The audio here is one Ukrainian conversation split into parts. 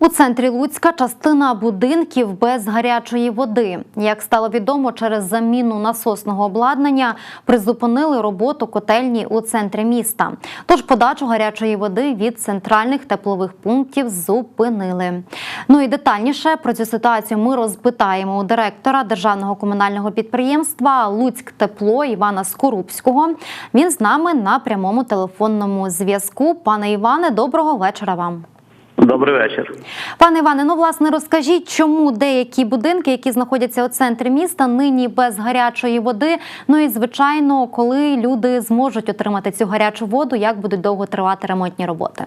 У центрі Луцька частина будинків без гарячої води. Як стало відомо, через заміну насосного обладнання призупинили роботу котельні у центрі міста. Тож подачу гарячої води від центральних теплових пунктів зупинили. Ну і детальніше про цю ситуацію ми розпитаємо у директора державного комунального підприємства Луцьк Тепло Івана Скорубського. Він з нами на прямому телефонному зв'язку. Пане Іване, доброго вечора вам. Добрий вечір. Пане Іване, ну власне розкажіть, чому деякі будинки, які знаходяться у центрі міста, нині без гарячої води. Ну і звичайно, коли люди зможуть отримати цю гарячу воду, як будуть довго тривати ремонтні роботи?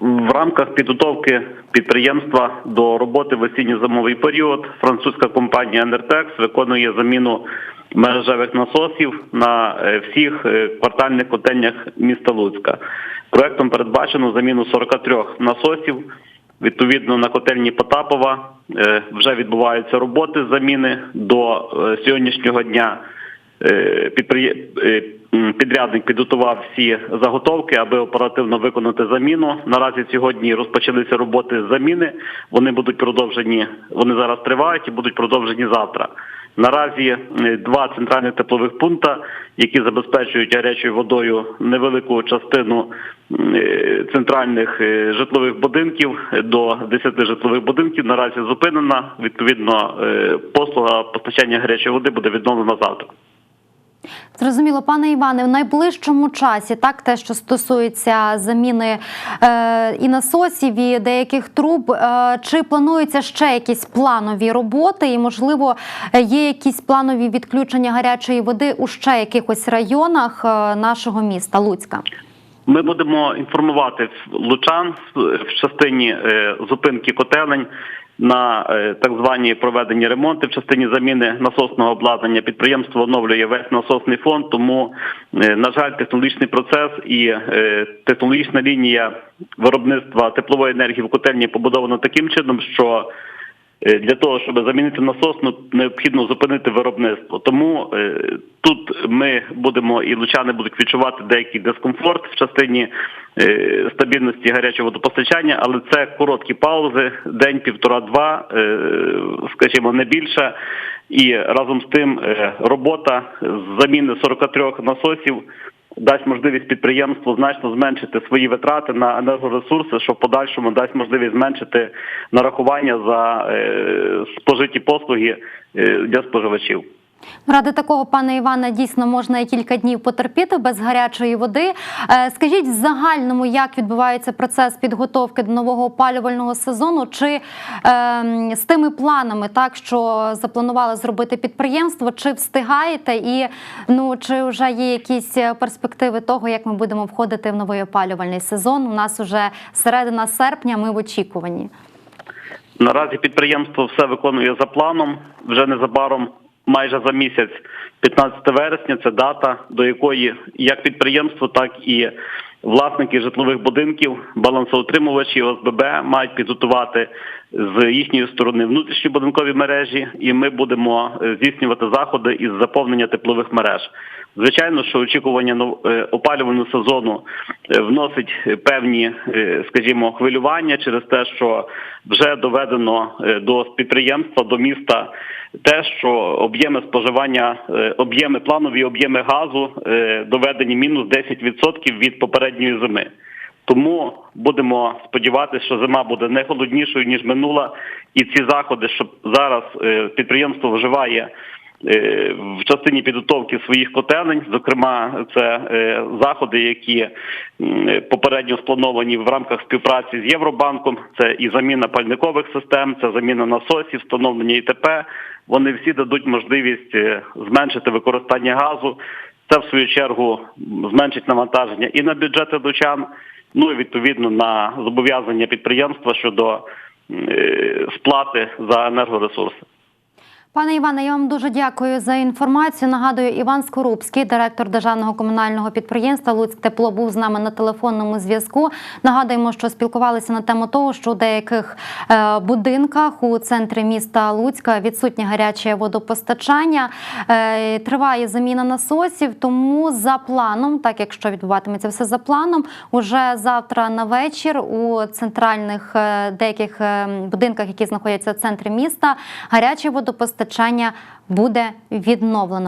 В рамках підготовки підприємства до роботи в осінньо-зимовий період французька компанія Енертекс виконує заміну мережевих насосів на е, всіх е, квартальних котельнях міста Луцька. Проектом передбачено заміну 43 насосів. Відповідно на котельні Потапова е, вже відбуваються роботи з заміни до е, сьогоднішнього дня. Е, Підрядник підготував всі заготовки, аби оперативно виконати заміну. Наразі сьогодні розпочалися роботи з заміни. Вони будуть продовжені. Вони зараз тривають і будуть продовжені завтра. Наразі е, два центральних теплових пункти, які забезпечують гарячою водою невелику частину е, центральних е, житлових будинків до 10 житлових будинків, наразі зупинена. Відповідно, послуга постачання гарячої води буде відновлена завтра. Зрозуміло, пане Іване, в найближчому часі, так те, що стосується заміни е, і насосів, і деяких труб, е, чи плануються ще якісь планові роботи, і можливо є якісь планові відключення гарячої води у ще якихось районах е, нашого міста Луцька? Ми будемо інформувати лучан в частині е, зупинки котелень на е, так звані проведені ремонти в частині заміни насосного обладнання. Підприємство оновлює весь насосний фонд, тому е, на жаль, технологічний процес і е, технологічна лінія виробництва теплової енергії в котельні побудована таким чином, що для того, щоб замінити насос, ну, необхідно зупинити виробництво. Тому е, тут ми будемо і лучани будуть відчувати деякий дискомфорт в частині е, стабільності гарячого водопостачання, але це короткі паузи, день, півтора-два, е, скажімо, не більше. І разом з тим е, робота з заміни 43 насосів дасть можливість підприємству значно зменшити свої витрати на енергоресурси, що в подальшому дасть можливість зменшити нарахування за е, спожиті послуги е, для споживачів. Ради такого, пане Іване, дійсно можна і кілька днів потерпіти без гарячої води. Е, Скажіть в загальному, як відбувається процес підготовки до нового опалювального сезону? Чи е, з тими планами, так що запланували зробити підприємство, чи встигаєте, і ну чи вже є якісь перспективи того, як ми будемо входити в новий опалювальний сезон? У нас уже середина серпня. Ми в очікуванні. Наразі підприємство все виконує за планом. Вже незабаром, майже за місяць, 15 вересня, це дата, до якої як підприємство, так і власники житлових будинків, балансоутримувачі ОСББ мають підготувати з їхньої сторони внутрішні будинкові мережі, і ми будемо е, здійснювати заходи із заповнення теплових мереж. Звичайно, що очікування е, опалювального сезону е, вносить е, певні, скажімо, хвилювання через те, що вже доведено до підприємства, до міста те, що об'єми споживання, об'єми планові об'єми газу доведені мінус 10% від попередньої зими. Тому будемо сподіватися, що зима буде не холоднішою ніж минула, і ці заходи, що зараз підприємство вживає в частині підготовки своїх котелень. Зокрема, це е, заходи, які е, попередньо сплановані в рамках співпраці з Євробанком. Це і заміна пальникових систем, це заміна насосів, встановлення ІТП. Вони всі дадуть можливість е, зменшити використання газу. Це в свою чергу зменшить навантаження і на бюджети дочан, ну і відповідно на зобов'язання підприємства щодо е, сплати за енергоресурси. Пане Іване, я вам дуже дякую за інформацію. Нагадую, Іван Скорубський, директор державного комунального підприємства Луцьк Тепло, був з нами на телефонному зв'язку. Нагадуємо, що спілкувалися на тему того, що у деяких е, будинках у центрі міста Луцька відсутнє гаряче водопостачання. Е, триває заміна насосів, тому за планом, так якщо відбуватиметься все за планом, уже завтра на вечір у центральних е, деяких будинках, які знаходяться в центрі міста, гаряче водопостачання буде відновлено.